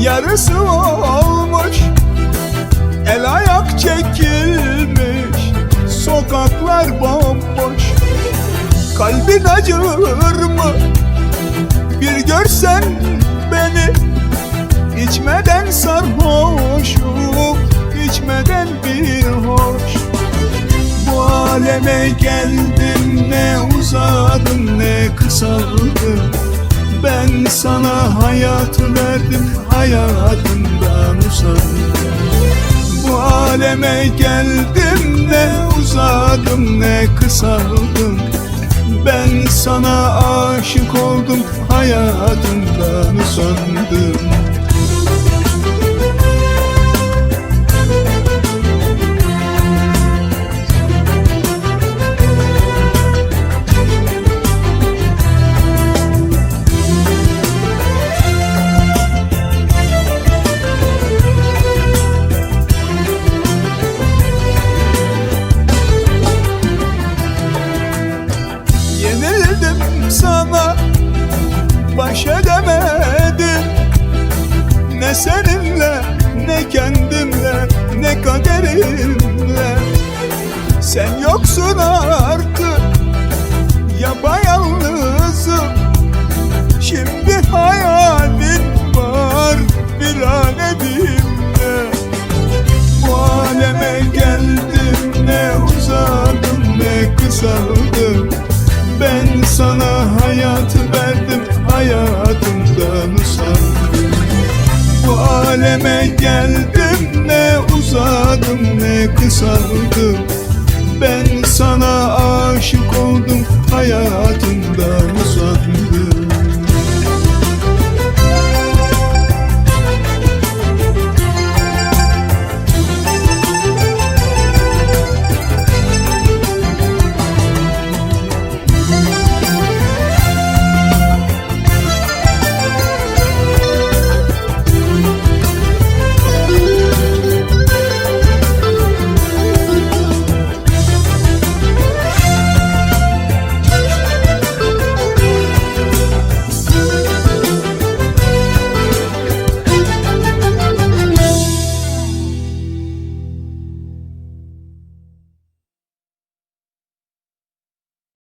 Yarısı olmuş. El ayak çekilmiş Sokaklar bomboş. Kalbin acır mı? Bir görsen beni. İçmeden sarhoşum içmeden bir hoş. Bu aleme geldim ne uzadım ne kısaldım Ben sana hayatı verdim hayatımdan usandım. Bu aleme geldim ne uzadım ne kısaldım. Ben sana aşık oldum hayatımdan usandım Yenildim sana Baş edemedim. Ne seninle Ne kendimle Ne kaderimle. Sen yoksun artık uzadım ne kısaldım. Ben sana aşık oldum hayatımdan